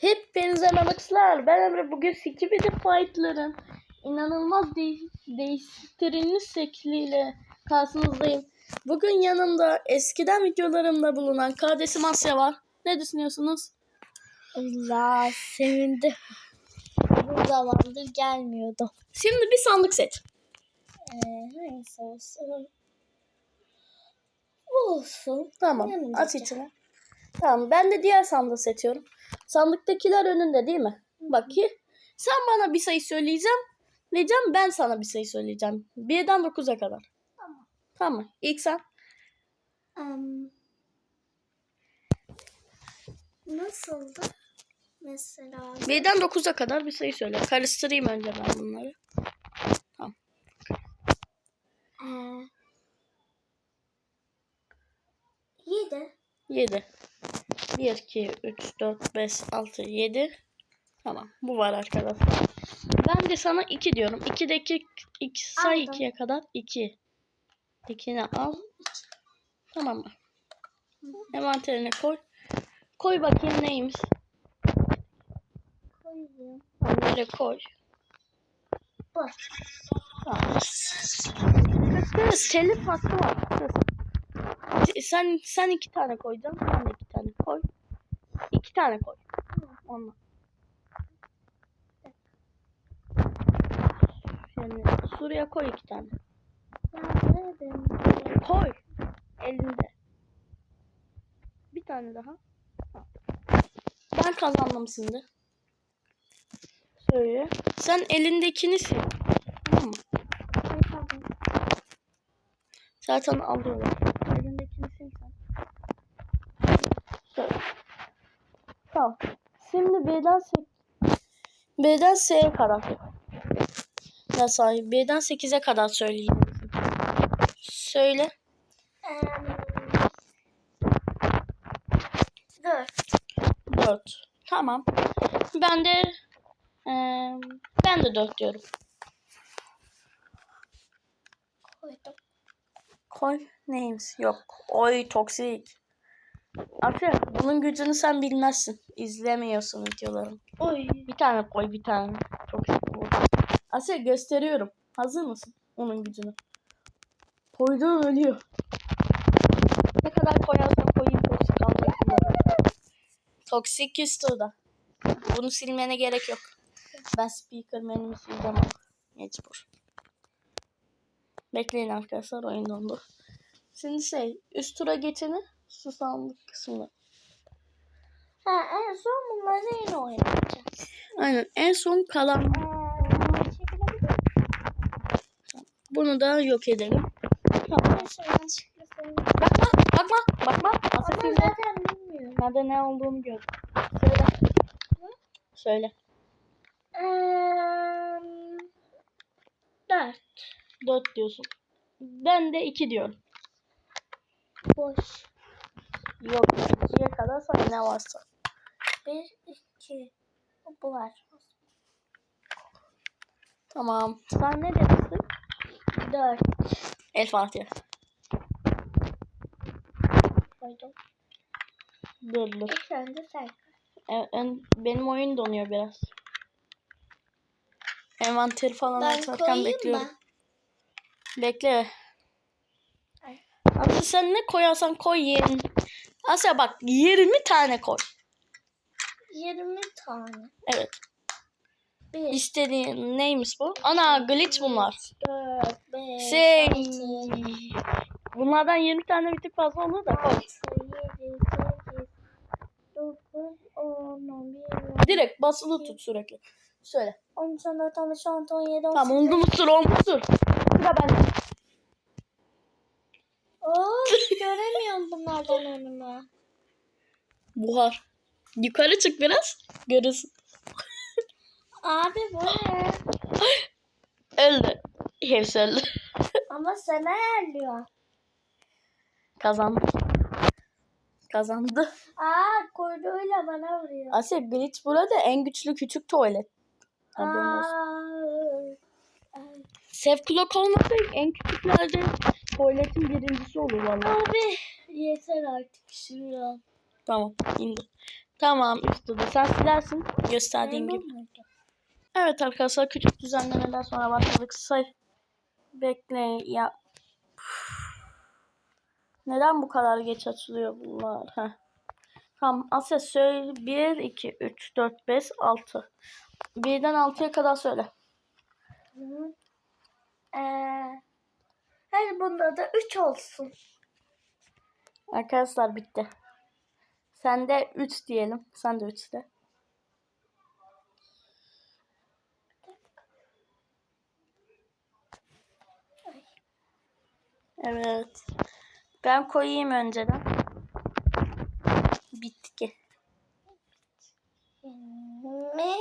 Hepinize merhabalar. Ben Emre. Bugün Skibidi Fight'ların inanılmaz de- değiştirilmiş şekliyle karşınızdayım. Bugün yanımda eskiden videolarımda bulunan kardeşim Asya var. Ne düşünüyorsunuz? Allah sevindim. Bu zamandır gelmiyordu. Şimdi bir sandık seç. Ee, hangisi olsun? Bu olsun. Tamam. Yanımdaki. Aç içine. Tamam. Ben de diğer sandığı seçiyorum. Sandıktakiler önünde değil mi? Bak ki sen bana bir sayı söyleyeceğim. Diyeceğim ben sana bir sayı söyleyeceğim. Birden 9'a kadar. Tamam. Tamam. İlk sen. Em, nasıldı? Mesela Birden 9'a kadar bir sayı söyle. Karıştırayım önce ben bunları. ee, 7 7. 1, 2, 3, 4, 5, 6, 7. Tamam. Bu var arkadaşlar. Ben de sana 2 diyorum. 2'deki 2 say Aldım. 2'ye kadar 2. 2'ni al. Tamam mı? Envanterine koy. Koy bakayım neymiş. koyayım. Onları koy. Tamam. Kız telif hakkı var. Kız. Sen sen iki tane koyacaksın. Ben de iki. İki tane koy. Onunla. Yani şuraya koy iki tane. Koy. Elinde. Bir tane daha. Ben kazandım şimdi. Söyle. Sen elindekini sil. Tamam mı? Zaten alıyorlar. Elindekini sil sen. Şöyle. Tamam. Şimdi B'den B'den S'ye kadar. Sahi? B'den 8'e kadar söyleyeyim. Söyle. Dört. 4. Tamam. Ben de eee, ben de 4 diyorum. Koydum. Koy. Neymiş? Yok. Oy toksik. Asya bunun gücünü sen bilmezsin. İzlemiyorsun videolarımı. Oy. Bir tane koy bir tane. Toksik bu. Asya gösteriyorum. Hazır mısın? Onun gücünü. Koyduğun ölüyor. Ne kadar koyarsan koyayım toksik alacak. Toksik küstü o da. Bunu silmene gerek yok. Ben speaker menümü sileceğim. Mecbur. Bekleyin arkadaşlar oyun dondu. Şimdi şey üst tura geçeni su sandık kısmı. Ha, en son bunları yine oynayacağız. Aynen en son kalan Ee, bunu da yok edelim. Tamam. Bakma bakma bakma. Ama Asıl zaten bilmiyorum. Nerede ne olduğunu gör. Söyle. Söyle. Eee, dört. 4 diyorsun. Ben de 2 diyorum. Boş. Yok 2'ye kadar say ne varsa. Bir, iki. Bu var. Tamam. Sen ne demiştin? Dört. El Fatiha. Koydum. Dur dur. İlk önce sen. E- en- benim oyun donuyor biraz. Envanter falan Ben koyayım bekliyorum. mı? Bekle. Asya sen ne koyarsan koy yerin. Asya bak 20 tane koy. Yirmi tane. Evet. Bir, İstediğin neymiş bu? Ana glitch bunlar. dört, beş, Şey. altı, Bunlardan 20 tane bir tık fazla olur da koy. altı, yedi, sekiz, dokuz, on, on bir, on, Direkt basılı tut sürekli. Söyle. on üç, on dört, on beş, on altı, on yedi, on Tamam sekiz. olmuştur olmuştur. Sıra bende. Oo, göremiyorum bunlardan önüme. Buhar. Yukarı çık biraz. Görürsün. Abi bu ne? Öldü. Hepsi öldü. Ama sen ayarlıyor. Kazandı. Kazandı. Aa kuyruğuyla bana vuruyor. Asya glitch burada en güçlü küçük tuvalet. Haberin olsun. Aa, clock olmasa en küçüklerde tuvaletin birincisi olur vallahi. Abi yeter artık şunu. Tamam indi. Tamam üstü de sen silersin gösterdiğim gibi. Evet arkadaşlar küçük düzenlemeler sonra başladık. Say bekleyin ya. Neden bu kadar geç açılıyor bunlar? Heh. Tamam Asya söyle 1, 2, 3, 4, 5, 6. 1'den 6'ya kadar söyle. Hı. Ee, her bunda da 3 olsun. Arkadaşlar bitti. Sen de 3 diyelim. Sen de 3 de. Evet. Ben koyayım önceden. Bitki. Mi?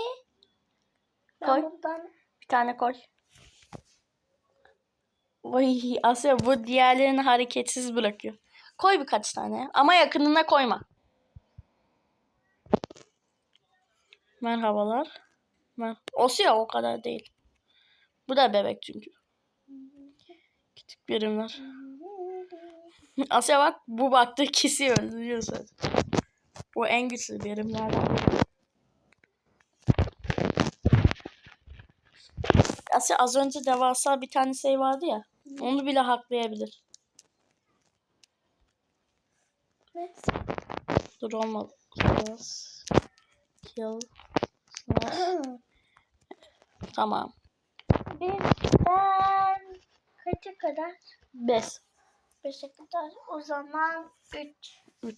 Ben Koy. Bir tane koy. Vay Asya bu diğerlerini hareketsiz bırakıyor. Koy birkaç tane. Ama yakınına koyma. Merhabalar. Mer Asya o kadar değil. Bu da bebek çünkü. Küçük birimler. Asya bak bu baktığı kişiyi öldürüyor. Bu en güçlü birimlerden. Asya az önce devasa bir tane şey vardı ya. Onu bile haklayabilir. ne? Dur olmadı. Kill. Tamam. Birden kaça kadar? 5. 5'e kadar. O zaman 3. 3.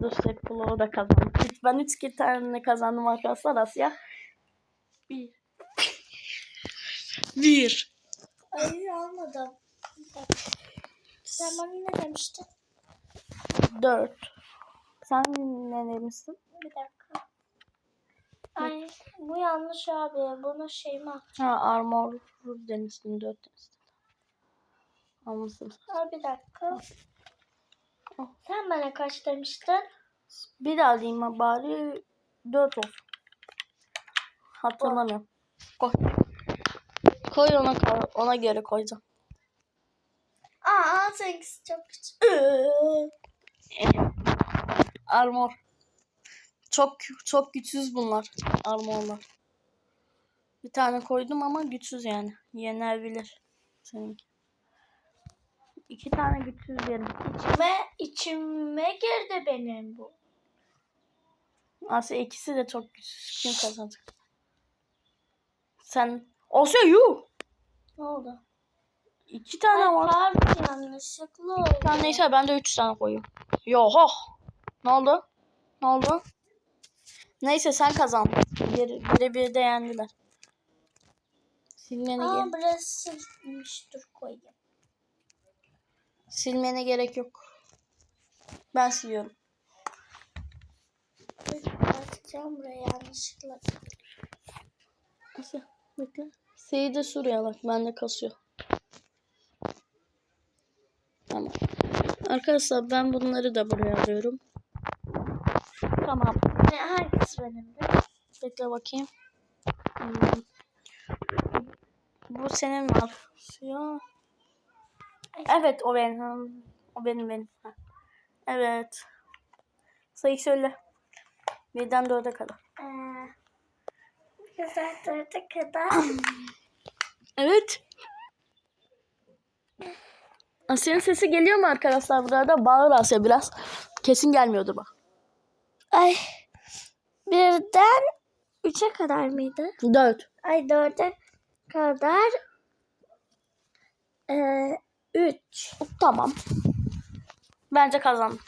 Dur Sepul'u da kazandım. Ben 3 tane kazandım arkadaşlar Asya. 1. 1. Hayır almadım. Bir. Sen bana ne demiştin? 4. Sen ne demiştin? Bir dakika. Ay bu yanlış abi. Bunu şeyma. Ha armor demiştin 4 demiştin. Anlasın. Al bir dakika. Al. Sen bana kaç demiştin? Bir daha diyeyim ha bari 4 olsun. Hatırlamıyorum. Koy. Koy ona ona göre koyacağım. Aa seninkisi çok küçük. Armor. Çok çok güçsüz bunlar. Armorlar. Bir tane koydum ama güçsüz yani. Yenebilir. Seninki. İki tane güçsüz yerim. İçime, içime girdi benim bu. Aslında ikisi de çok güçsüz. Kim kazanacak? Sen Asya yuh. Ne oldu? İki tane Ay, var. pardon yanlışlıkla oldu. Tamam neyse ben de üç tane koyuyorum. Yo ho. Ne oldu? Ne oldu? Neyse sen kazandın. Bir, bire bir de yendiler. Silmene, Aa ge- burası dur koyayım. silmene gerek yok. Ben siliyorum. Atacağım buraya yanlışlıkla. Nasıl? Bekle. Sey'i de şuraya bak. Bende kasıyor. Tamam. Arkadaşlar ben bunları da buraya alıyorum. Tamam. Ne hangisi benim de? Bekle bakayım. Hmm. Bu senin var. Ya. Evet o benim. O benim benim. Evet. Sayı söyle. Birden dörde kadar. Ee, güzel dörde kadar. Evet. Asya'nın sesi geliyor mu arkadaşlar burada? Bağır Asya biraz. Kesin gelmiyordur bak. Ay birden üçe kadar mıydı? Dört. Ay dörde kadar ee, üç. Tamam. Bence kazandım.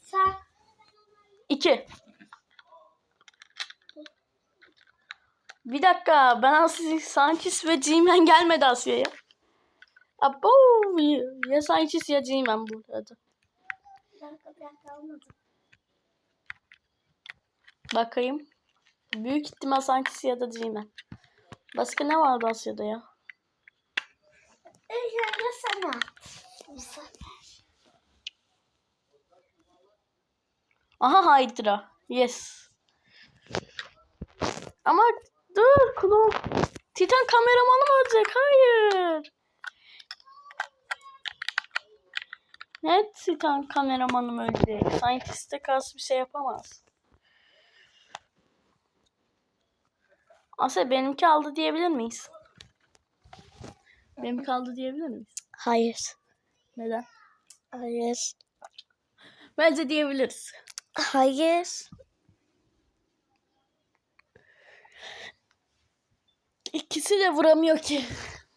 Sen İki. Bir dakika. Ben Asya Sanchez ve G-Man gelmedi Asya'ya. Abo. Ya Sanchez ya G-Man burada. bir dakika bir dakika olmadı. Bakayım. Büyük ihtimal Sanchez ya da G-Man. Başka ne vardı Asya'da ya? İlk önce sana. Aha Hydra. Yes. Ama dur Klo. Titan kameramanı mı ölecek? Hayır. Evet Titan kameramanım öldü. Scientist'e karşı bir şey yapamaz. Asya benimki aldı diyebilir miyiz? Benimki aldı diyebilir miyiz? Hayır. Neden? Hayır. Bence diyebiliriz. Hayır. İkisi de vuramıyor ki.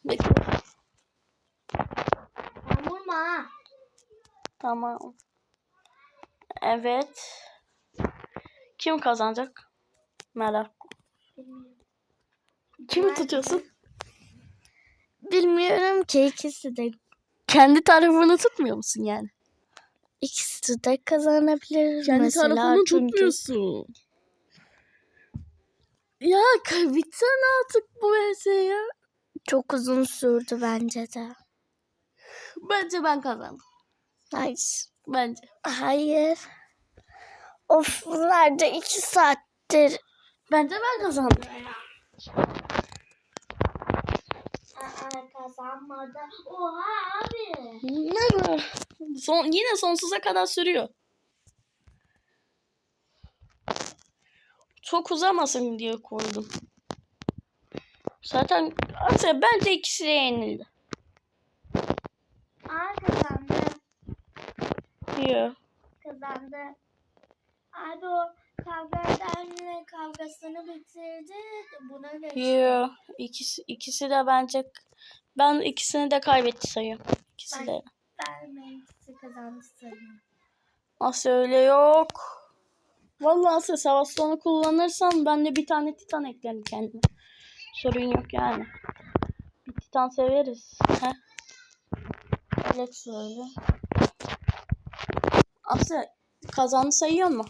Bekle. Vurma. Tamam. Evet. Kim kazanacak? Merak. Kimi tutuyorsun? Bilmiyorum ki ikisi de Kendi tarafını tutmuyor musun yani? ikisi de kazanabilir Kendi mesela tarafını çünkü tutmuyorsun. Ya bitsene artık bu ya. çok uzun sürdü bence de. Bence ben kazandım. Hayır. Bence. Hayır. Of nerede iki saattir. Bence ben kazandım. Aa, kazanmadı. Oha abi. Ne Son, yine sonsuza kadar sürüyor. Çok uzamasın diye koydum. Zaten Asya bence ikisi de yenildi. Aa kazandı. Diyor. Kazandı. Abi o kavga edenle kavgasını bitirdi. Buna geçti. Diyor. İkisi, ikisi de bence ben ikisini de kaybetti sayıyorum. İkisi Ben- de. Ben benimkisi kazandı sanıyorum. Asya öyle yok. Vallahi Asya Savaston'u kullanırsan ben de bir tane Titan eklerim kendime. Sorun yok yani. Bir Titan severiz. He? Alex öyle. Asya kazandı sayıyor mu?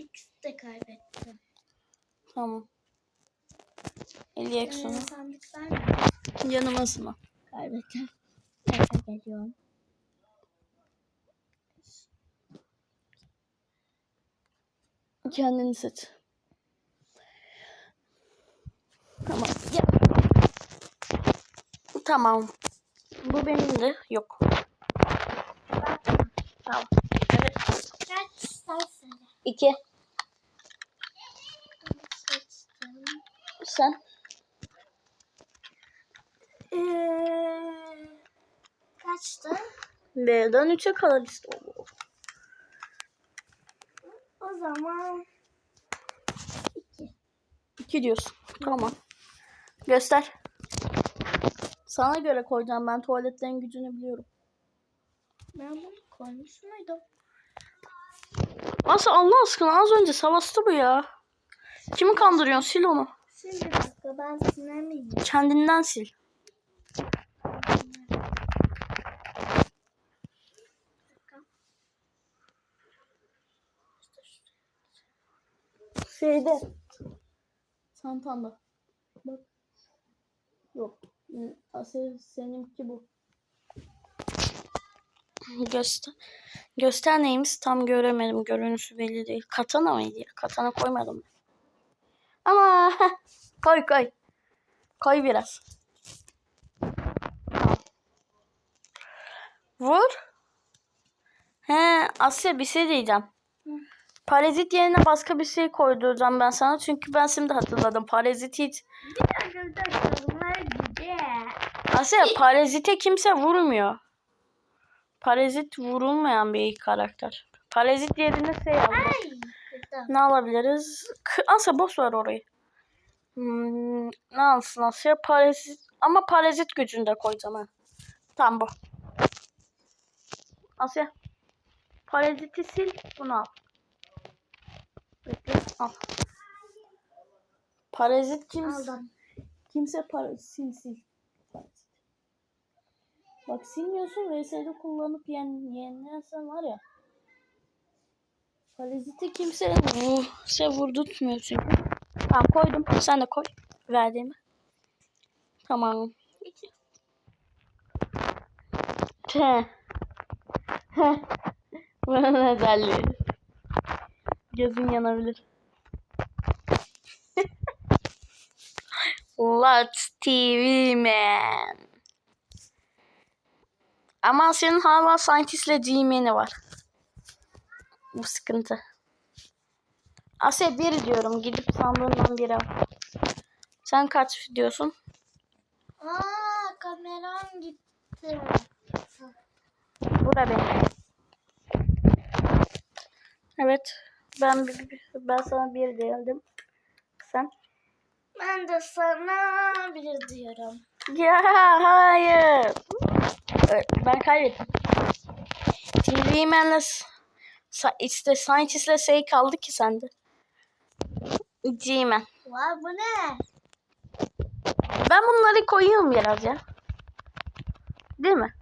İkisi de kaybetti. Tamam. 50 ek Ee? Yanıma ısma. Kaybetti. Neyse Kendini seç. Tamam. Gel. Tamam. Bu benim de. Yok. Tamam. Evet. Kaç sen söyle. İki. Sen. Ee, kaçtı? B'den 3'e kadar işte. Oo. O zaman 2 diyorsun. Tamam. Göster. Sana göre koyacağım. Ben tuvaletlerin gücünü biliyorum. ben bunu koymuş muydum? Aslı Allah aşkına az önce savaştı bu ya. Kimi kandırıyorsun? Sil onu. Şimdi bir dakika ben sinemeyeyim. Kendinden sil. Şeyde. Santanda. Bak. Yok. Hı, Asıl seninki bu. Göster. Göster neymiş tam göremedim. Görünüşü belli değil. Katana mıydı ya? Katana koymadım. Ama koy koy. Koy biraz. Vur. He Asya bir şey diyeceğim. Parazit yerine başka bir şey koyduracağım ben sana. Çünkü ben şimdi hatırladım. Parazit hiç... Bir dakika bir dakika bunlar güzel. Asya parazite kimse vurmuyor. Parazit vurulmayan bir karakter. Parazit yerine şey al. Ay. Kırdım. Ne alabiliriz? K- Asya boş ver orayı. Hmm, ne alsın Asya? Parazit. Ama parazit gücünde koyacağım ha. Tamam bu. Asya. Paraziti sil. Bunu al. Al. Parazit kimse. Aldım. Kimse para sil sil. Parazit. Bak silmiyorsun VS'de kullanıp yen, yenilirsen var ya. Paraziti kimse vuh, şey vurdurtmuyor çünkü. Tamam koydum. Sen de koy. Verdiğimi. Tamam. Te. Bunun özelliği. Gözün yanabilir. Let's TV man. Ama senin hala Scientist'le G-Man'i var. Bu sıkıntı. Asya bir diyorum. Gidip sandığından biri al. Sen kaç diyorsun? Aa kameram gitti. Bu da benim. Evet. Ben ben sana bir diyelim. Sen? Ben de sana bir diyorum. Ya hayır. Ben kaybettim. TV Man'le işte Scientist'le şey kaldı ki sende. G-Man. Vay bu ne? Ben bunları koyuyorum biraz ya. Değil mi?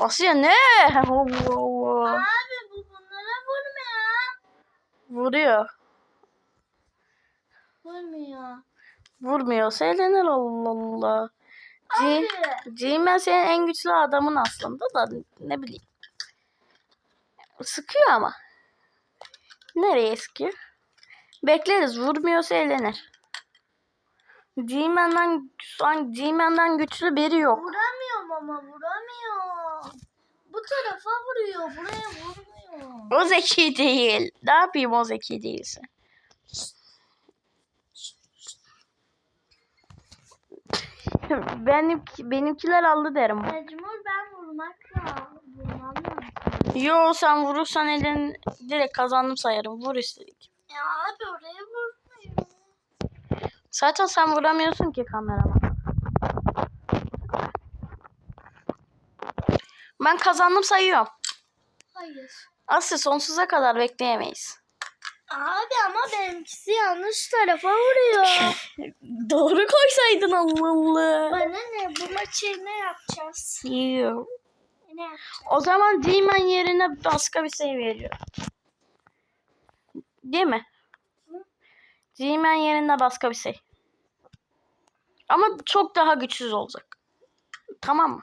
Asya ne? Allah Allah. Abi bu bunlara vurmuyor. Vuruyor. Vurmuyor. Vurmuyor. Söylenir Allah Allah. Abi. G-Man senin en güçlü adamın aslında da ne bileyim. Sıkıyor ama. Nereye sıkıyor? Bekleriz. Vurmuyorsa eğlenir. G-Man'den, şu an G-Man'den güçlü biri yok. Vuramıyorum ama vuramıyor. Bu tarafa vuruyor. Buraya vurmuyor. O zeki değil. Ne yapayım o zeki değilse? Benim, benimkiler aldı derim. Mecbur ben vurmakla vurmam. Yo sen vurursan elin direkt kazandım sayarım. Vur istedik. Ya abi oraya vurmuyor. Zaten sen vuramıyorsun ki kamerama. Ben kazandım sayıyorum. Hayır. Aslı sonsuza kadar bekleyemeyiz. Abi ama benimkisi yanlış tarafa vuruyor. Doğru koysaydın Allah Allah. Bana ne? Bu maçı ne yapacağız? Yo. Ne yapacağız? O zaman Demon yerine başka bir şey veriyor. Değil mi? Demon yerine başka bir şey. Ama çok daha güçsüz olacak. Tamam mı?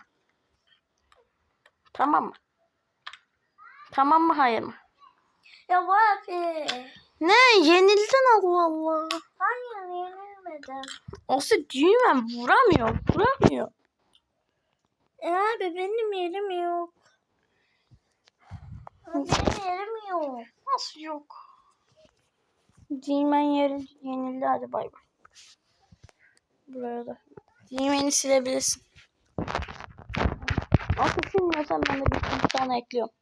Tamam mı? Tamam mı hayır mı? Ya abi. Ne? Yenildin Allah Allah. Hayır yenilmedim. Olsa Demon vuramıyor. Vuramıyor. E abi benim yerim yok. Benim yerim yok. Nasıl yok? Demon yeri yenildi hadi bay bay. Buraya da. Demon'i silebilirsin. Nasıl silmiyorsan ben de bir tane ekliyorum.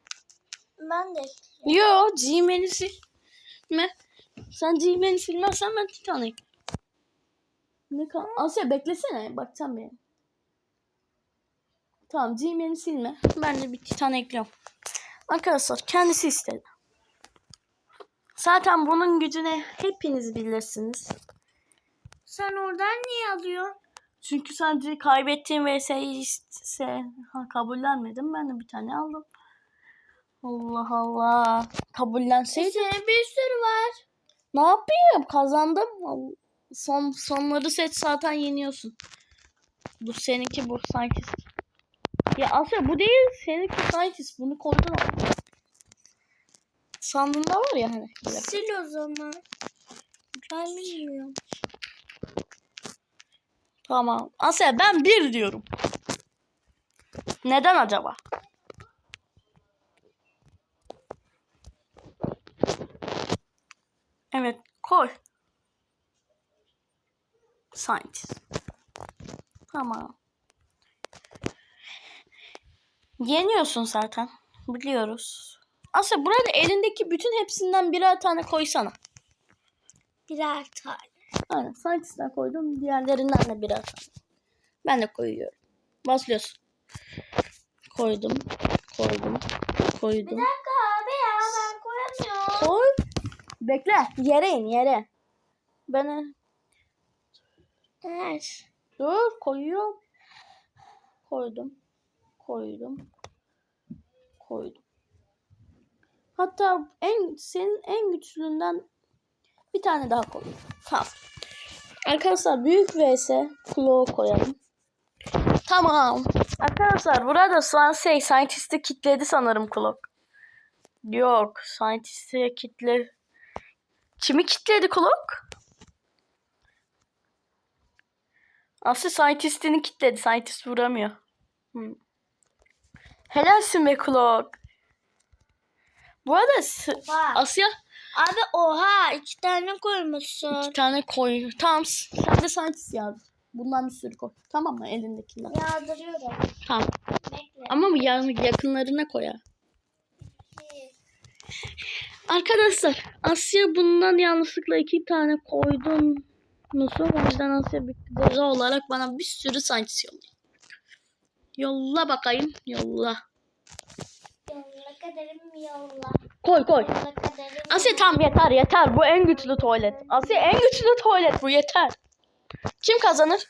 Ben de. Yo Demon'i silme. Sen Demon'i silmezsen ben ekliyorum. Ne kal? Asya beklesene. Bakacağım benim. Tamam Demon'i silme. Ben de bir tane ekliyorum. Arkadaşlar kendisi istedi. Zaten bunun gücünü hepiniz bilirsiniz. Sen oradan niye alıyorsun? Çünkü sadece kaybettiğim VS'yi kabullenmedim. Ben de bir tane aldım. Allah Allah. Kabullenseydim. Senin bir sürü var. Ne yapayım? Kazandım. Son, sonları seç zaten yeniyorsun. Bu seninki bu scientist. Ya Asya bu değil. Seninki scientist. Bunu koydun. Sandığında var ya hani. böyle. Sil o zaman. Ben bilmiyorum. Tamam. Asya ben bir diyorum. Neden acaba? Evet koy. Scientist. Tamam. Yeniyorsun zaten. Biliyoruz. Asya burada elindeki bütün hepsinden birer tane koysana. Birer tane. Aynen. Scientist'ten koydum. Diğerlerinden de birer tane. Ben de koyuyorum. Basıyorsun. Koydum. Koydum. Bir Koydum. dakika abi ya ben koyamıyorum. Koy. Bekle. Yere in yere. Ben Ver. dur koyuyorum. Koydum. Koydum. Koydum. Hatta en senin en güçlüğünden bir tane daha koyayım. Tamam. Arkadaşlar büyük vs Claw koyalım. Tamam. Arkadaşlar burada an şey Scientist'i kitledi sanırım Claw. Yok. Scientist'i kitle. Kimi kitledi Claw? Aslı Scientist'ini kitledi. Scientist vuramıyor. Hmm. Helalsin be Klok. Bu arada Oha. Asya Abi oha iki tane koymuşsun. iki tane koy. Tamam sen de scientist yaz. Bundan bir sürü koy. Tamam mı elindekinden? Yağdırıyorum. Tamam. Bekle. Ama yakınlarına koy ha. Arkadaşlar Asya bundan yanlışlıkla iki tane koydum. Nasıl? O yüzden Asya bir ceza olarak bana bir sürü scientist yolluyor. Yolla bakayım. Yolla. Yolla kaderim yolla. Koy koy. Yolla kaderim Asya tam yeter yeter. Bu en güçlü tuvalet. Asya en güçlü tuvalet bu yeter. Kim kazanır?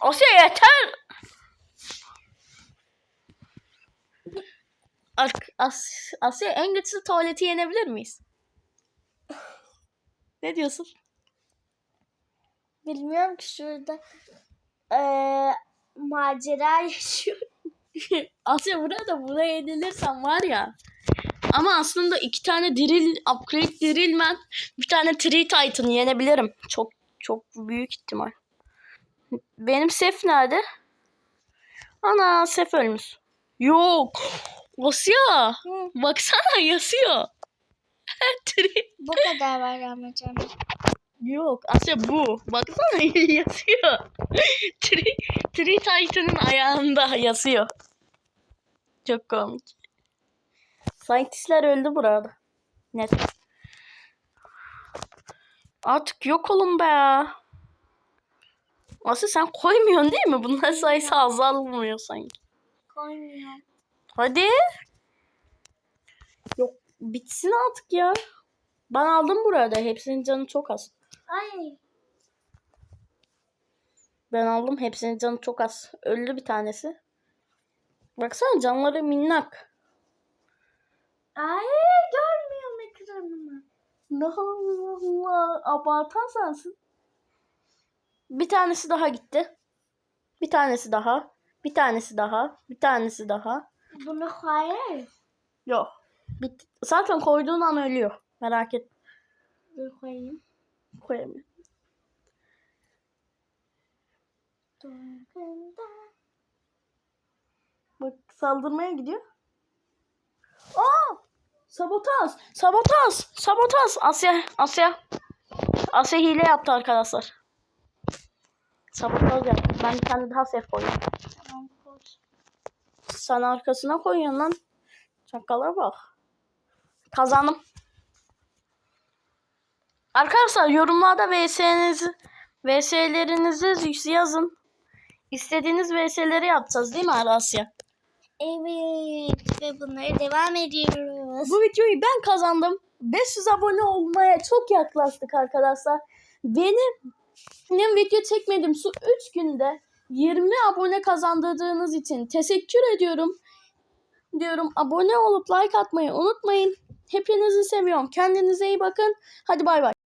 Asya yeter. Ar- As Asya en güçlü tuvaleti yenebilir miyiz? ne diyorsun? Bilmiyorum ki şurada eee macera yaşıyor. Asya burada buna yenilirsen var ya. Ama aslında iki tane drill, upgrade drillman, bir tane tree titan yenebilirim. Çok çok büyük ihtimal. Benim Sef nerede? Ana Sef ölmüş. Yok. Asya. Hı. Baksana yazıyor. Bu kadar var ama canım. Yok Asya bu. Baksana yazıyor. Tree, tree Titan'ın ayağında yazıyor. Çok komik. Scientistler öldü burada. Net. Artık yok olun be. Asya sen koymuyorsun değil mi? Bunlar sayısı azalmıyor sanki. Koymuyorum. Hadi. Yok bitsin artık ya. Ben aldım burada. Hepsinin canı çok az. Ay. Ben aldım. Hepsinin canı çok az. Öldü bir tanesi. Baksana canları minnak. Ay görmüyorum ekranımı. Allah Allah. Abartan sensin. Bir tanesi daha gitti. Bir tanesi daha. Bir tanesi daha. Bir tanesi daha. Bunu hayır. Yok. Bitti. Zaten koyduğun an ölüyor. Merak et. Dur koyayım. Koyamıyorum. Bak saldırmaya gidiyor. Aa! Sabotaj! Sabotaj! Sabotaj! Asya, Asya. Asya hile yaptı arkadaşlar. Sabotaj yaptı. Ben tane daha sef koydum. Sen arkasına koyuyorsun lan. Çakala bak. Kazandım. Arkadaşlar yorumlarda VS'nizi VS'lerinizi yazın. İstediğiniz VS'leri yapacağız değil mi Arasya? Evet ve bunları devam ediyoruz. Bu videoyu ben kazandım. 500 abone olmaya çok yaklaştık arkadaşlar. Benim benim video çekmedim şu 3 günde 20 abone kazandırdığınız için teşekkür ediyorum. Diyorum abone olup like atmayı unutmayın. Hepinizi seviyorum. Kendinize iyi bakın. Hadi bay bay.